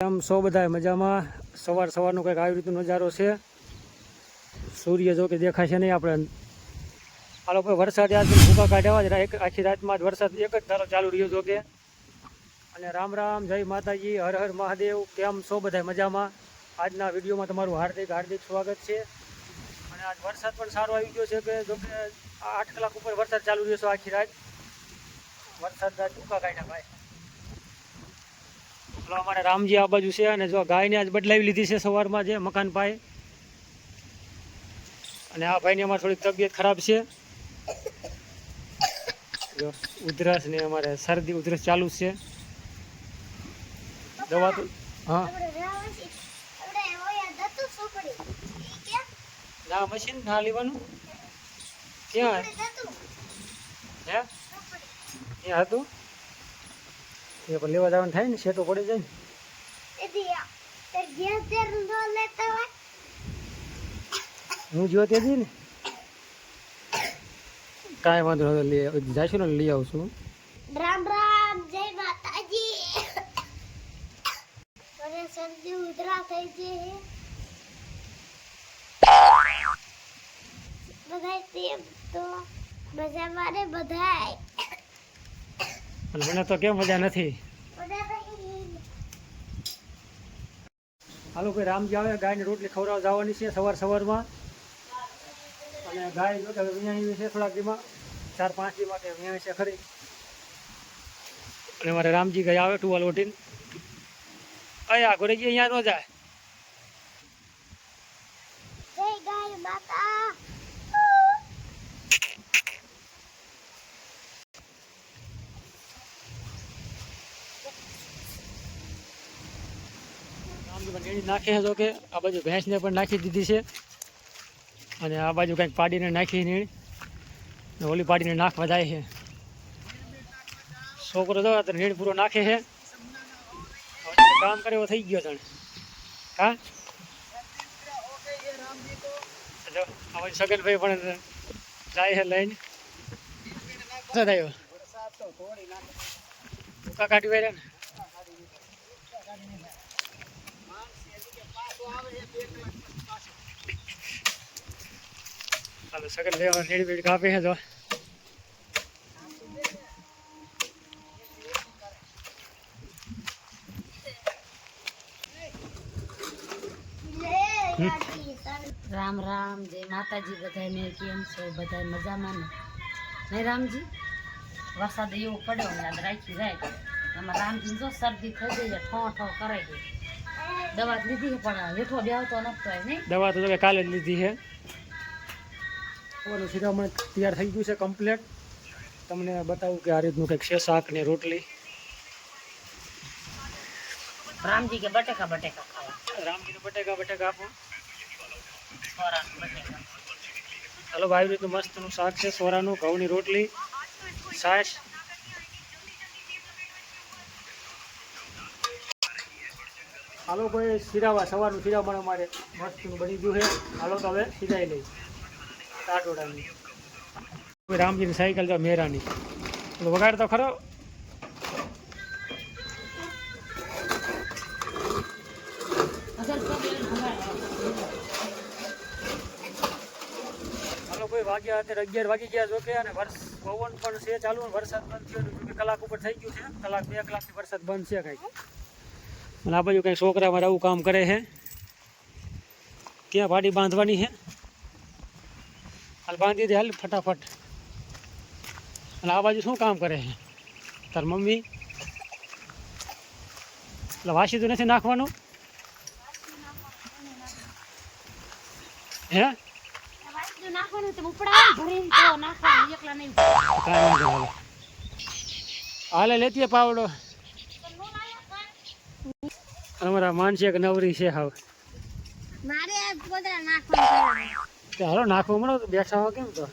આમ સૌ બધા મજામાં. સવાર સવારનો કંઈક આવી રીતનો નજારો છે. સૂર્ય જો કે દેખાય છે નહીં આપણે. આ લોકો વરસાદ આજ ભૂકા કાઢ્યા જ એક આખી રાતમાં જ વરસાદ એક જ ધારો ચાલુ રહ્યો જો કે. અને રામ રામ, જય માતાજી, હર હર મહાદેવ, કેમ સૌ બધા મજામાં. આજના વિડીયોમાં તમારું હાર્દિક હાર્દિક સ્વાગત છે. અને આજ વરસાદ પણ સારો આવી ગયો છે કે જો કે આઠ કલાક ઉપર વરસાદ ચાલુ રહ્યો છે આખી રાત. વરસાદ ભૂકા કાઢ્યા ભાઈ. પેલો અમારે રામજી આ બાજુ છે અને જો ગાયને આજ બદલાવી લીધી છે સવારમાં જે મકાન પાસે અને આ ભાઈની અમારે થોડીક તબિયત ખરાબ છે. ઉધરસ ને અમારે શરદી ઉધરસ ચાલુ છે. દવા તો હા. ના મશીન ના લેવાનું. ક્યાં? હે? ત્યાં હતું? એ પણ લેવા જવાનું થાય ને શેટો પડી જાય ને. હું જો તે ને કાંઈ વાંધો નહીં લઈ જઈશું ને લઈ આવશું. રામ રામ જય માતાજી. મને શરદી ઉધરા થઈ છે બધાય તેમ તો? મજામાં ને બધાય? મને તો કેમ મજા નથી. હાલો, કોઈ રામજી આવે, ગાયને રોટલી ખવડાવવા જવાની છે સવાર સવારમાં. અને ગાય જો કે વિયાણી છે થોડાક દીમાં ચાર પાંચ દી માટે વિયાણી છે ખરી. અને મારે રામજી ગયા આવે ટુવાલ ઓટીને અહીંયા ઘોડેજી અહીંયા ન જાય. જય રામજી પણ નાખે છે જો કે, આ બાજુ ભેંસને પણ નાખી દીધી છે. અને આ બાજુ કંઈક પાડીને નાખી નીણ ઓલી પાડીને નાખવા જાય છે. છોકરો તો તો નીણ પૂરો નાખે છે. કામ કરે એવો થઈ ગયો તને હા? હવે સગનભાઈ પણ જાય છે લઈને. થયું? કાઢી વાળ્યા ને? હાલો સગનભાઈ લેવા નીડી બેડી કાપી હે જો. રામ રામ, જય માતાજી બધાને કેમ છો? બધા મજામાં ને? નહીં રામજી? વરસાદ એવો પડ્યો ને રાખી જાય. આમાં રામજી જો શરદી થઈ ગઈ ઠો ઠો કરે છે. દવા જ લીધી છે પણ હેઠો બેવતો નતો નહીં. દવા તો તમે કાલે જ લીધી છે. ઓલું શિરામણ તૈયાર થઈ ગયું છે કમ્પ્લેટ તમને બતાવું કે આ રીતનું કંઈક છે શાક ને રોટલી. રામજી કે બટેકા બટેકા ખાવા. રામજીને બટેકા બટેકા આપો. ચાલો ભાઈ રીતનું મસ્તનું શાક છે સોરાનું ઘઉંની રોટલી છાશ. હાલો કોઈ શિરાવા, સવારનું શિરામણ અમારે મસ્તનું બની ગયું છે. હાલો તો હવે સિરાઈ લઈ ટાટોડાની. રામજીની સાયકલ તો મેરાની. વગાડ તો ખરો. કોઈ વાગ્યા અત્યારે અગિયાર વાગી ગયા જોકે અને વર્ષ પવન પણ છે ચાલુ. વરસાદ બંધ થયો કલાક ઉપર થઈ ગયું છે. કલાક બે કલાકથી વરસાદ બંધ છે કંઈક. અને આ બાજુ કંઈક છોકરા મારે આવું કામ કરે છે. ક્યાં ભાડી બાંધવાની છે? હાલ બાંધી દે, હાલ ફટાફટ. અને આ બાજુ શું કામ કરે છે? તાર મમ્મી? એટલે વાસી તો નથી નાખવાનું? હે? હાલે, લેતી તો ઉપડાવે ને ભરીને તો નાખવાનું એકલા નહીં કાંઈ વાંધો નહીં. હાલે લેતીએ પાવડો અમારા માનસી એક નવરી છે હાવ. હાલો નાખો મળો તો બેઠા હો કેમ તો?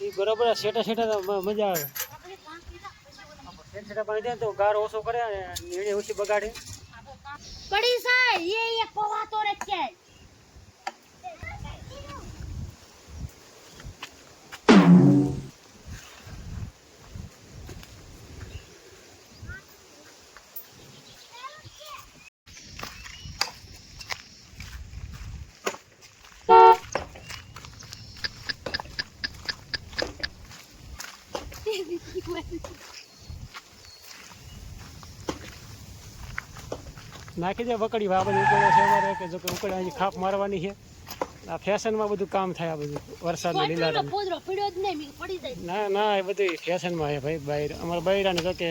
ન બરોબર સેટા તો મજા આવે. શેટા પાણી દે ને તો ગાર ઓછો કરે અને નીણી ઓછી બગાડે. પડી સાહેબ એ એક પવા તો રે છે. નાખી દે વકડી આ બધું ઉકળે છે અમારે કે જો કે ઉકળે અહીં ખાપ મારવાની છે. આ ફેશનમાં બધું કામ થાય આ બધું વરસાદના લીલા ના ના એ બધું ફેશનમાં છે ભાઈ બહાર. અમારા બૈરાને જો કે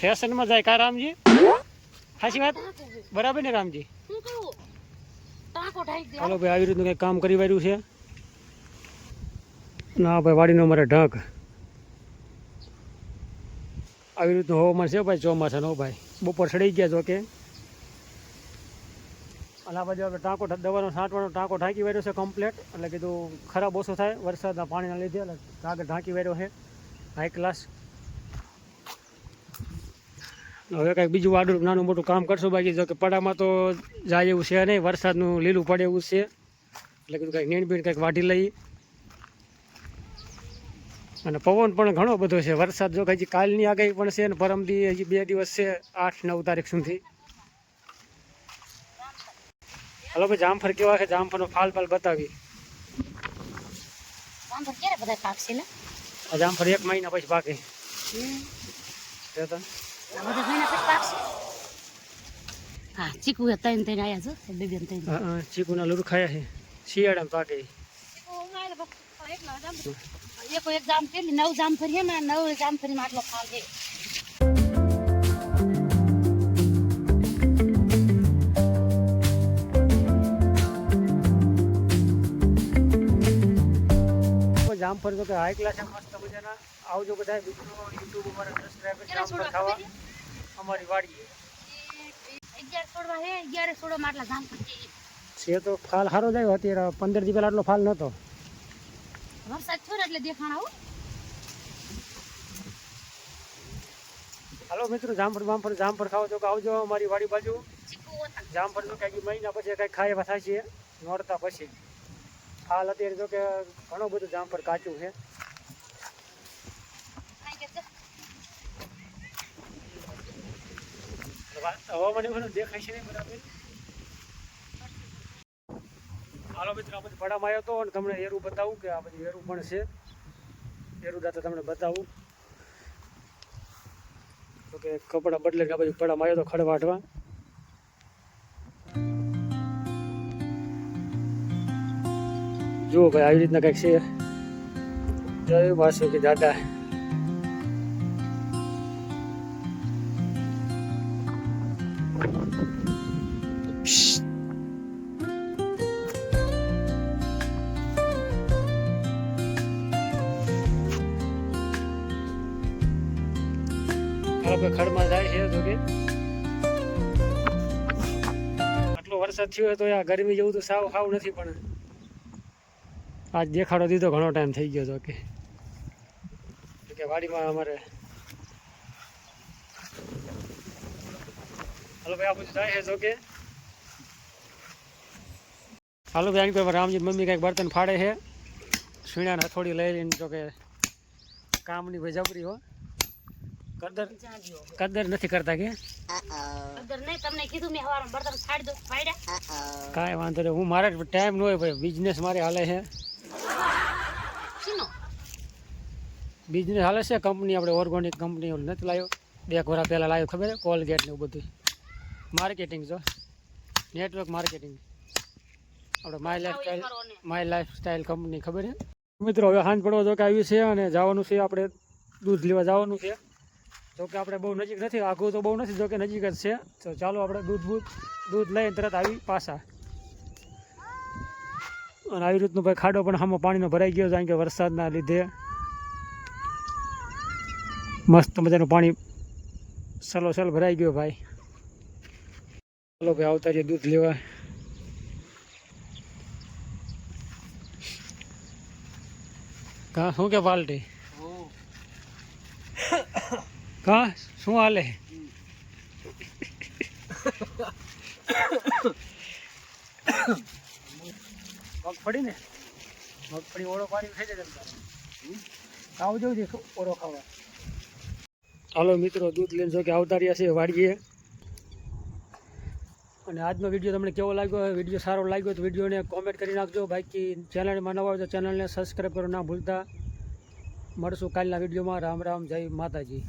ફેશનમાં જાય કા રામજી? સાચી વાત? બરાબર ને રામજી? હાલો ભાઈ આવી રીતનું કંઈક કામ કરી વાર્યું છે? ના ભાઈ વાડીનો અમારે ઢંક આવી રીતનું હવામાન છે ભાઈ, ચોમાસાનો ભાઈ. બપોર સડી ગયા જો કે. અને આ બાજુ આપણે ટાંકો દવાનો છાંટવાનો ટાંકો ઢાંકી વાર્યો છે કમ્પ્લેટ એટલે કીધું ખરાબ ઓછો થાય વરસાદના પાણીના લીધે, એટલે આગળ ઢાંકી વાર્યો છે. હાઈ ક્લાસ હવે કાંઈક બીજું આડું નાનું મોટું કામ કરશું બાકી, જો કે પડામાં તો જાય એવું છે નહીં, વરસાદનું લીલું પડે એવું છે. એટલે કીધું કાંઈક નીણ બીણ કંઈક વાઢી લઈએ. અને પવન પણ ઘણો બધો છે. વરસાદ જો હજી કાલની આગાહી પણ છે અને પરમદી હજી બે દિવસ છે આઠ નવ તારીખ સુધી. હલો ભાઈ જામફળ કેવા છે? જામફળનો ફાલ ફાલ બતાવી. ને જામફળ એક મહિના પછી પાકે. ચીકુ એ તૈન છો હા, ચીકુના લૂર ખાયા છે. શિયાળામાં પાકે. એક એક જામ કેટલી નવ જામ ફરી ને નવ જામ આટલો ફાલ છે જામફળ તો કે હાઈ ક્લાસ મસ્ત મજાના. આવજો બધા યુટ્યુબ ઉપર સબસ્ક્રાઇબ જામફળ ખાવા. અમારી વાડીએ. અગિયાર છોડવા હે અગિયાર છોડવા આટલા જામ ફરી છે તો ફાલ સારો જાય અત્યારે પંદર દી પહેલા આટલો ફાલ નહોતો. વરસાદ થયો એટલે દેખાણ આવું. હાલો મિત્રો જામફળ બામફળ જામફળ ખાવ તો કે આવજો અમારી વાડી બાજુ? જામફળ તો કંઈક મહિના પછી કંઈક ખાય એવા થાય છે નોરતા પછી. હાલ અત્યારે તો કે ઘણું બધું જામફળ કાચું છે. છે? હવામાન દેખાય છે નહીં બરાબર? હાલો મિત્રો, આ બધી ભાડામાં આવ્યો હતો અને તમને એરું બતાવું કે આ બધી એરું પણ છે. એરું દાતા તમને બતાવું. તો કે કપડાં બદલે આ બધી પડામાં આવ્યો તો ખડવાટવા જુઓ ભાઈ, આવી રીતના કંઈક છે. જય વાસુકી દાદા. આપણે ખડમાં જાય છે તો કે? આટલો વરસાદ થયો તો આ ગરમી જેવું તો સાવ ખાવું નથી પણ આજ દેખાડો દીધો ઘણો ટાઈમ થઈ ગયો તો કે. વાડીમાં અમારે હાલો ભાઈ, આ બધું જાય છે તો કે? હાલો ભાઈ, આની રામજી મમ્મી કાંઈક બર્તન ફાડે છે. સીણાને હથોડી લઈ લઈને તો કે કામની ભાઈ જબરી હો. કદર કદર નથી કરતા કે? કદર નહીં તમને કીધું મેં હવારમાં બર્તન ફાડી દો ફાડ્યા કાંઈ વાંધો નહીં હું મારે ટાઈમ ન હોય ભાઈ બિઝનેસ મારે હાલે છે. બિઝનેસ હાલે છે કંપની આપણે ઓર્ગોનિક કંપની ઓલી નથી લાવ્યો. બે ઘોરા પહેલાં લાવ્યો ખબર કોલગેટ ને એવું બધું. માર્કેટિંગ જો. નેટવર્ક માર્કેટિંગ આપણે my life style my life style company ખબર છે? મિત્રો હવે હાંજ પડવા જો કે આવ્યું છે અને જવાનું છે આપણે દૂધ લેવા જવાનું છે. જો કે આપણે બહુ નજીક નથી આઘું તો બહુ નથી, જો કે નજીક જ છે. તો ચાલો આપણે દૂધ બૂધ, દૂધ લઈને તરત આવી પાછા. અને આવી રીતનું ભાઈ ખાડો પણ આમાં પાણીનો ભરાઈ ગયો, કારણ કે વરસાદના લીધે મસ્ત મજાનું પાણી સલો સલ ભરાઈ ગયો ભાઈ. ચાલો ભાઈ આવતા રહીએ દૂધ લેવા. કા, શું કે પાલટી? કા શું હાલે? મગફળી ને? મગફળી ઓળો પાડી થઈ જાય તમારે જવું છે ઓળો ખાવા. હાલો મિત્રો, દૂધ લઈને જો કે આવતા રહ્યા છે વાડીએ. અને આજનો વીડિયો તમને કેવો લાગ્યો? વીડિયો સારો લાગ્યો તો વિડીયોને કોમેન્ટ કરી નાખજો. બાકી ચેનલમાં નવા હોય તો ચેનલને સબસ્ક્રાઈબ કરો ના ભૂલતા. મળશું કાલના વિડીયોમાં. રામ રામ, જય માતાજી.